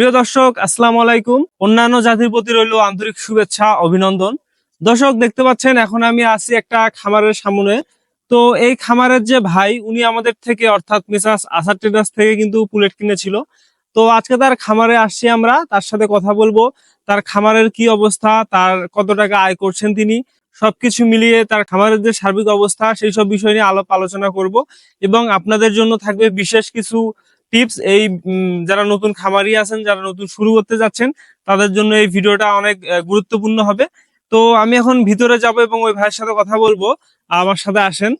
প্রিয় দর্শক, আসসালাম আলাইকুম। অন্যান্য জাতির প্রতি রইল আন্তরিক শুভেচ্ছা, অভিনন্দন। দর্শক, দেখতে পাচ্ছেন, এখন আমি আছি একটা খামারের সামনে। তো এই খামারের যে ভাই, উনি আমাদের থেকে, অর্থাৎ মিসাস আসার ট্রেডার্স থেকে কিন্তু পুলেট কিনেছিল। তো আজকে তার খামারে আসছি আমরা, তার সাথে কথা বলব। তার খামারের কি অবস্থা, তার কত টাকা আয় করছেন তিনি, সবকিছু মিলিয়ে তার খামারের যে সার্বিক অবস্থা, সেই সব বিষয় নিয়ে আলাপ আলোচনা করব। এবং আপনাদের জন্য থাকবে বিশেষ কিছু টিপস এই যারা নতুন খামারি আছেন যারা নতুন শুরু করতে যাচ্ছেন তাদের জন্য এই ভিডিওটা অনেক গুরুত্বপূর্ণ হবে। তো আমি এখন ভিতরে যাব এবং ওই ভাইয়ের সাথে কথা বলব। আমার সাথে আসেন।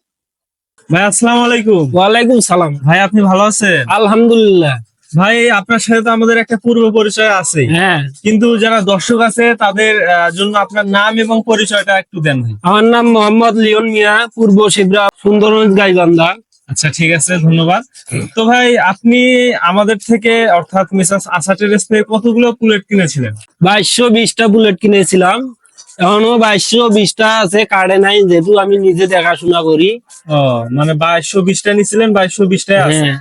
ভাই আসসালামু আলাইকুম। ওয়ালাইকুম সালাম। ভাই আপনি ভালো আছেন? আলহামদুলিল্লাহ। ভাই আপনার সাথে তো আমাদের একটা পূর্ব পরিচয় আছে। হ্যাঁ। কিন্তু যারা দর্শক আছে তাদের জন্য আপনার নাম এবং পরিচয়টা একটু দেন ভাই। আমার নাম মোহাম্মদ লিওন মিয়া পূর্ব শিবরা সুন্দরগঞ্জ গাইবান্ধা। আচ্ছা ঠিক আছে ধন্যবাদ। তো ভাই আপনি আমাদের থেকে অর্থাৎ মিসাস আশা টেরেস থেকে কতগুলো বুলেট কিনেছিলেন? বাইশশো বিশটা বুলেট কিনেছিলাম। এখনও বাইশশো বিশটা আছে কার্ডে নাই যেহেতু আমি নিজে দেখাশোনা করি। ও মানে বাইশশো বিশটা নিছিলেন বাইশশো বিশটাই আছে। হ্যাঁ।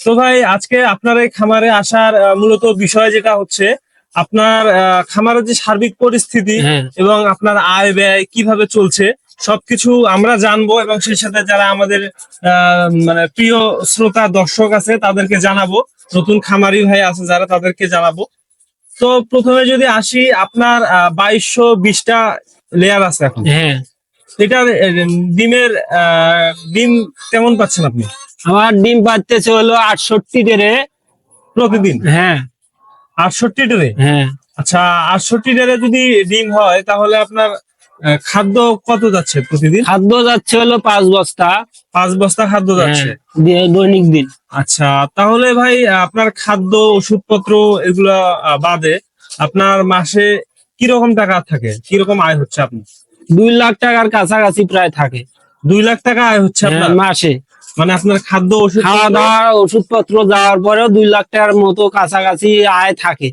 তো ভাই আজকে আপনার এই খামারে আসার মূলত বিষয় যেটা হচ্ছে আপনার খামারের যে সার্বিক পরিস্থিতি হ্যাঁ। এবং আপনার আয় ব্যয় কীভাবে চলছে সবকিছু আমরা জানব এবং সেই সাথে যারা আমাদের মানে প্রিয় শ্রোতা দর্শক আছে তাদেরকে জানাব। নতুন খামারি ভাই আছে যারা তাদেরকে জানাব। তো প্রথমে যদি আসি আপনার বাইশশো বিশটা লেয়ার আছে এখন। হ্যাঁ। এটার ডিমের ডিম কেমন পাচ্ছেন আপনি? আমার ডিম পাচ্ছে হলো আটষট্টি টেরে প্রতিদিন? হ্যাঁ। আটষট্টি ট্রে হ্যাঁ। আচ্ছা আটষট্টি ট্রে যদি ডিম হয় তাহলে আপনার খাদ্য কত যাচ্ছে প্রতিদিন? খাদ্য যাচ্ছে হলো পাঁচ বস্তা। পাঁচ বস্তা খাদ্য যাচ্ছে। হ্যাঁ, দৈনিক দিন। আচ্ছা তাহলে ভাই আপনার খাদ্য ওষুধপত্র এগুলা বাদে আপনার মাসে কীরকম টাকা থাকে? কীরকম আয় হচ্ছে আপনি দুই লাখ টাকার কাছাকাছি প্রায় থাকে। দুই লাখ টাকা আয় হচ্ছে হ্যাঁ, আপনার? মাসে। মানে আপনার খাদ্য ওষুধ খাওয়া দাওয়া ওষুধপত্র যাওয়ার পরেও দুই লাখ টাকার মতো কাছাকাছি আয় থাকে।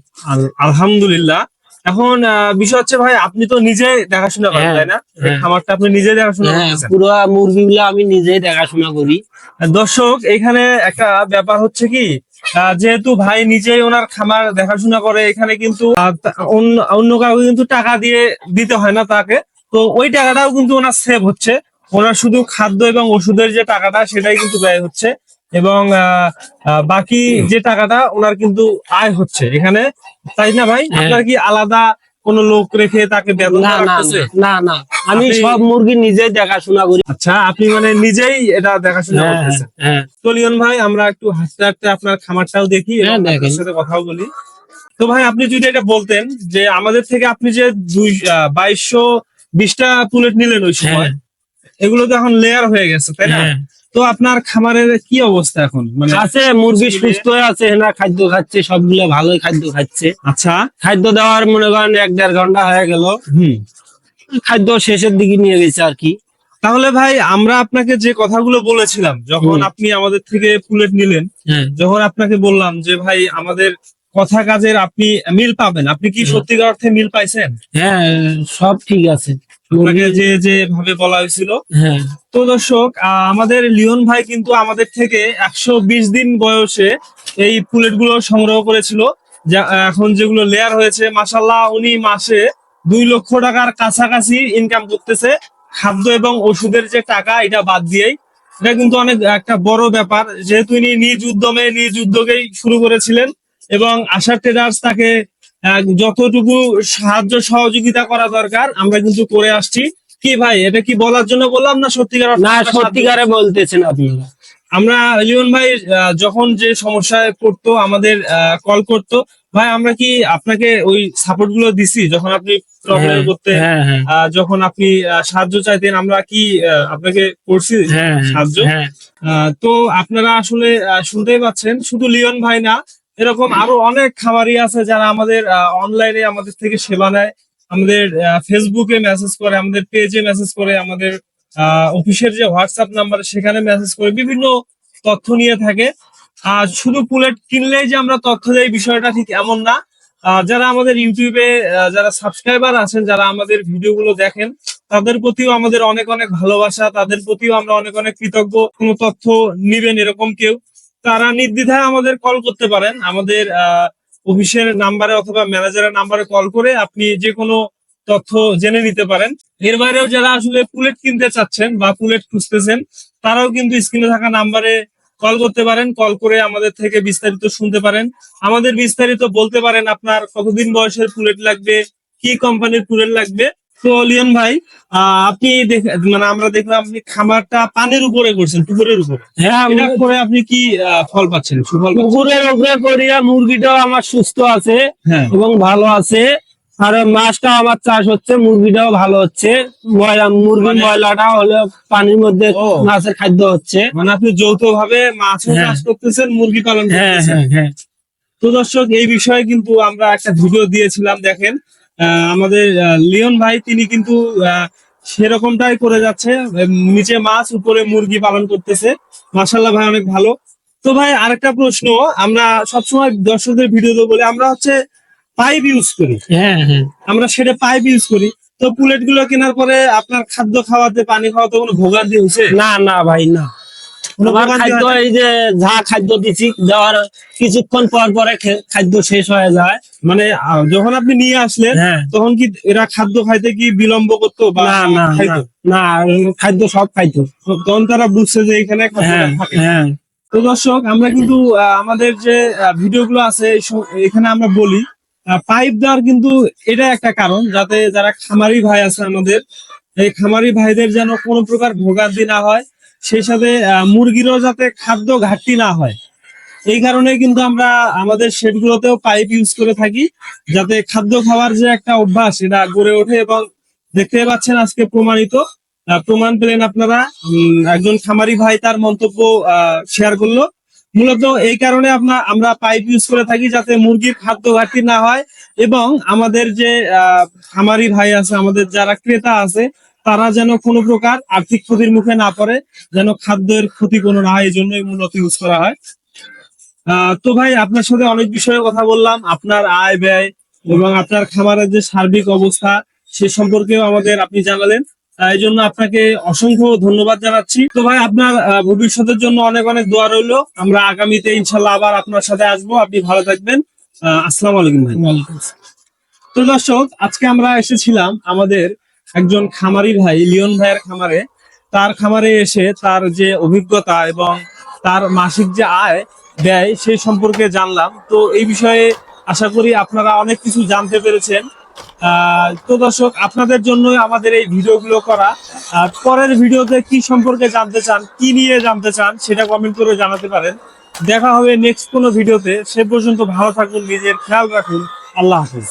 আলহামদুলিল্লাহ। এখন বিষয় হচ্ছে ভাই আপনি তো নিজে দেখাশোনা করেন হ্যাঁ, তাই না? হ্যাঁ। খামারটা আপনি নিজে দেখাশোনা হ্যাঁ পুরো মুরগিগুলো আমি নিজেই দেখাশোনা করি। দর্শক এখানে একটা ব্যাপার হচ্ছে কি যেহেতু ভাই নিজেই ওনার খামার দেখাশোনা করে এখানে কিন্তু অন্য অন্য কাউকে কিন্তু টাকা দিয়ে দিতে হয় না তাকে। তো ওই টাকাটাও কিন্তু ওনার সেভ হচ্ছে। ওনার শুধু খাদ্য এবং ওষুধের যে টাকাটা সেটাই কিন্তু ব্যয় হচ্ছে। এবং বাকি যে টাকাটা ওনার কিন্তু আয় হচ্ছে এখানে। তাই না ভাই? হ্যাঁ। আপনার কি আলাদা কোনো লোক রেখে তাকে না না আমি সব মুরগি নিজেই দেখাশোনা করি। আচ্ছা আপনি মানে নিজেই এটা দেখাশোনা হ্যাঁ করতেছেন। হ্যাঁ। তো ভাই আমরা একটু হাসতে হাসতে আপনার খামারটাও দেখি আপনার সাথে কথাও বলি। তো ভাই আপনি যদি এটা বলতেন যে আমাদের থেকে আপনি যে দুই বাইশশো বিশটা পুলেট নিলেন ওই সময় এগুলো তো এখন লেয়ার হয়ে গেছে তাই না? তো আপনার খামারের কি অবস্থা এখন? মানে আছে মুরগি সুস্থ আছে না খাদ্য খাচ্ছে সবগুলো ভালোই খাদ্য খাচ্ছে। আচ্ছা। খাদ্য দেওয়ার মনে করেন এক দেড় ঘণ্টা হয়ে গেল। হুম। খাদ্য শেষের দিকে নিয়ে গেছে আর কি। তাহলে ভাই আমরা আপনাকে যে কথাগুলো বলেছিলাম যখন আপনি আমাদের থেকে পুলেট নিলেন হ্যাঁ। যখন আপনাকে বললাম যে ভাই আমাদের কথা কাজের আপনি মিল পাবেন। আপনি কি সত্যিকার অর্থে মিল পাইছেন? হ্যাঁ সব ঠিক আছে। আপনাকে যে যে ভাবে বলা হয়েছিল। হ্যাঁ। তো দর্শক আমাদের লিওন ভাই কিন্তু আমাদের থেকে একশো বিশ দিন বয়সে এই পুলেটগুলো সংগ্রহ করেছিল। যা এখন যেগুলো লেয়ার হয়েছে মাসাল্লাহ উনি মাসে দুই লক্ষ টাকার কাছাকাছি ইনকাম করতেছে। খাদ্য এবং ওষুধের যে টাকা এটা বাদ দিয়েই। এটা কিন্তু অনেক একটা বড় ব্যাপার। যেহেতু ইনি নিজ উদ্যমে নিজ উদ্যোগেই শুরু করেছিলেন এবং আশা ট্রেডার্স তাকে যতটুকু সাহায্য সহযোগিতা করা দরকার আমরা কিন্তু করে আসছি। কি ভাই এটা কি বলার জন্য বললাম না সত্যিকার না সত্যিকারে বলতেছেন আপনারা আমরা লিওন ভাই যখন যে সমস্যায় পড়তো আমাদের কল করতো ভাই আমরা কি আপনাকে ওই সাপোর্টগুলো দিছি? যখন আপনি প্রবলেম হ্যাঁ, করতে হ্যাঁ হ্যাঁ। যখন আপনি সাহায্য চাইতেন আমরা কি আপনাকে করছি হ্যাঁ সাহায্য? হ্যাঁ। তো আপনারা আসলে আহ, শুনতেই পাচ্ছেন শুধু লিওন ভাই না এরকম আরও অনেক খামারি আছে যারা আমাদের অনলাইনে আমাদের থেকে সেবা নেয়। আমাদের ফেসবুকে মেসেজ করে, আমাদের পেজে মেসেজ করে, আমাদের অফিসের যে হোয়াটসঅ্যাপ নাম্বার সেখানে মেসেজ করে, বিভিন্ন তথ্য নিয়ে থাকে। আর শুধু পুলেট কিনলেই যে আমরা তথ্য দেই, বিষয়টা ঠিক এমন না। যারা আমাদের ইউটিউবে যারা সাবস্ক্রাইবার আছেন, যারা আমাদের ভিডিওগুলো দেখেন, তাদের প্রতিও আমাদের অনেক অনেক ভালোবাসা, তাদের প্রতিও আমরা অনেক অনেক কৃতজ্ঞ। কোনো তথ্য নিবেন এরকম কেউ। তারা নির্দ্বিধায় আমাদের কল করতে পারেন। আমাদের অফিসের নাম্বারে অথবা ম্যানেজারের নাম্বারে কল করে আপনি যে কোনো তথ্য জেনে নিতে পারেন। এর বাইরেও যারা আসলে পুলেট কিনতে চাচ্ছেন বা পুলেট খুঁজতেছেন, তারাও কিন্তু স্ক্রিনে থাকা নাম্বারে কল করতে পারেন। কল করে আমাদের থেকে বিস্তারিত শুনতে পারেন। আমাদের বিস্তারিত বলতে পারেন আপনার কতদিন বয়সের পুলেট লাগবে, কি কোম্পানির পুলেট লাগবে। তো লিয়ন ভাই আপনি মানে আমরা দেখলাম আপনি খামারটা পানের উপরে করছেন পুকুরের উপরে। হ্যাঁ করে আপনি কি ফল পাচ্ছেন সুফল পুকুরের উপরে করিয়া মুরগিটাও আমার সুস্থ আছে হ্যাঁ। এবং ভালো আছে। আর মাছটা আমার চাষ হচ্ছে মুরগিটাও ভালো হচ্ছে। ময়লা মুরগির মানে- ময়লাটা হলে পানির মধ্যে মাছের খাদ্য হচ্ছে। মানে আপনি যৌথ ভাবে মাছও হ্যাঁ। চাষ করতেছেন মুরগি পালন হ্যাঁ করতেছেন। হ্যাঁ হ্যাঁ। তো দর্শক এই বিষয়ে কিন্তু আমরা একটা ভিডিও দিয়েছিলাম দেখেন। আমাদের লিওন ভাই তিনি কিন্তু সেরকমটাই করে যাচ্ছে। নিচে মাছ উপরে মুরগি পালন করতেছে। মাসাল্লাহ ভাই অনেক ভালো। তো ভাই আরেকটা প্রশ্ন আমরা সবসময় দর্শকদের ভিডিওতে বলি আমরা হচ্ছে পাইপ ইউজ করি। হ্যাঁ হ্যাঁ। আমরা সেটা পাইপ ইউজ করি। তো পুলেটগুলো কেনার পরে আপনার খাদ্য খাওয়াতে পানি খাওয়াতে কোনো ভোগান্তি হয়েছে? না না ভাই না। কোনো খাদ্য এই যে যা খাদ্য দিচ্ছি দেওয়ার কিছুক্ষণ পর পরে খাদ্য শেষ হয়ে যায়। মানে যখন আপনি নিয়ে আসলেন হ্যাঁ। তখন কি এরা খাদ্য খাইতে কি বিলম্ব করতো বা না খাদ্য সব খাইতো। তখন তারা বুঝছে যে এখানে হ্যাঁ। হ্যাঁ। তো দর্শক আমরা কিন্তু আমাদের যে ভিডিও গুলো আছে এখানে আমরা বলি পাইপ দেওয়ার কিন্তু এটা একটা কারণ যাতে যারা খামারি ভাই আছে আমাদের এই খামারি ভাইদের যেন কোনো প্রকার ভোগান্তি না হয়। সেই সাথে মুরগিরও যাতে খাদ্য ঘাটতি না হয়। এই কারণে কিন্তু আমরা আমাদের শেডগুলোতেও পাইপ ইউজ করে থাকি, যাতে খাদ্য খাওয়ার যে একটা অভ্যাস, এটা গড়ে ওঠে এবং দেখতে পাচ্ছেন আজকে প্রমাণিত। প্রমাণ পেলেন আপনারা একজন খামারি ভাই তার মন্তব্য শেয়ার করল। মূলত এই কারণে আপনার আমরা পাইপ ইউজ করে থাকি যাতে মুরগির খাদ্য ঘাটতি না হয় এবং আমাদের যে খামারি ভাই আছে, আমাদের যারা ক্রেতা আছে তারা যেন কোনো প্রকার আর্থিক ক্ষতির মুখে না পড়ে যেন খাদ্যের ক্ষতি কোনো না এই জন্যই মূলত ইউজ করা হয়। তো ভাই আপনার সাথে অনেক বিষয়ে কথা বললাম। আপনার আয় ব্যয় এবং আপনার খামারের যে সার্বিক অবস্থা সে সম্পর্কেও আমাদের আপনি জানালেন। এই জন্য আপনাকে অসংখ্য ধন্যবাদ জানাচ্ছি। তো ভাই আপনার ভবিষ্যতের জন্য অনেক অনেক দোয়া রইল। আমরা আগামীতে ইনশাল্লাহ আবার আপনার সাথে আসব। আপনি ভালো থাকবেন। আহ, আসসালামু আলাইকুম ভাই। তো দর্শক আজকে আমরা এসেছিলাম আমাদের একজন খামারি ভাই, লিওন ভাইয়ের খামারে, তার খামারে এসে তার যে অভিজ্ঞতা এবং তার মাসিক যে আয় ব্যয় সেই সম্পর্কে জানলাম। তো এই বিষয়ে আশা করি আপনারা অনেক কিছু জানতে পেরেছেন। তো দর্শক, আপনাদের জন্যই আমাদের এই ভিডিওগুলো করা। পরের ভিডিওতে কি সম্পর্কে জানতে চান, কি নিয়ে জানতে চান, সেটা কমেন্ট করে জানাতে পারেন। দেখা হবে নেক্সট কোনো ভিডিওতে। সে পর্যন্ত ভালো থাকুন, নিজের খেয়াল রাখুন। আল্লাহ হাফিজ।